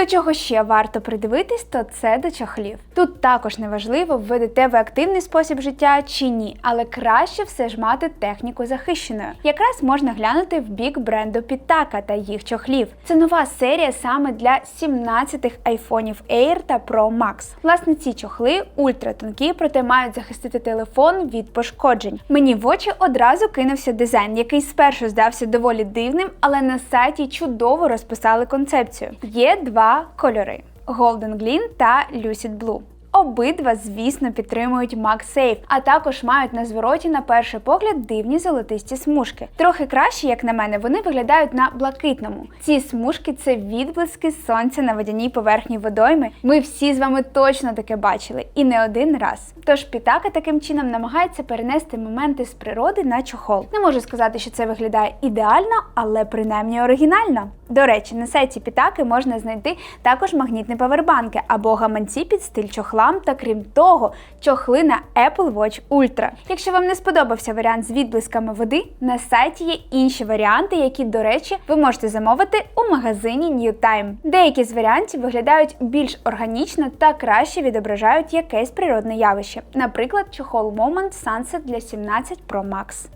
До чого ще варто придивитись, то це до чохлів. Тут також неважливо, введете ви активний спосіб життя чи ні, але краще все ж мати техніку захищеною. Якраз можна глянути в бік бренду Pitaka та їх чохлів. Це нова серія саме для 17-х айфонів Air та Pro Max. Власне, ці чохли ультратонкі, проте мають захистити телефон від пошкоджень. Мені в очі одразу кинувся дизайн, який спершу здався доволі дивним, але на сайті чудово розписали концепцію. Є два кольори: Golden Gleam та Lucid Blue. Обидва, звісно, підтримують MagSafe, а також мають на звороті на перший погляд дивні золотисті смужки. Трохи краще, як на мене, вони виглядають на блакитному. Ці смужки це відблиски сонця на водяній поверхні водойми. Ми всі з вами точно таке бачили і не один раз. Тож Пітака таким чином намагається перенести моменти з природи на чохол. Не можу сказати, що це виглядає ідеально, але принаймні оригінально. До речі, на сайті Пітаки можна знайти також магнітні павербанки або гаманці під стиль чохлам, та крім того, чохли на Apple Watch Ultra. Якщо вам не сподобався варіант з відблисками води, на сайті є інші варіанти, які, до речі, ви можете замовити у магазині New Time. Деякі з варіантів виглядають більш органічно та краще відображають якесь природне явище, наприклад, чохол Moment Sunset для 17 Pro Max.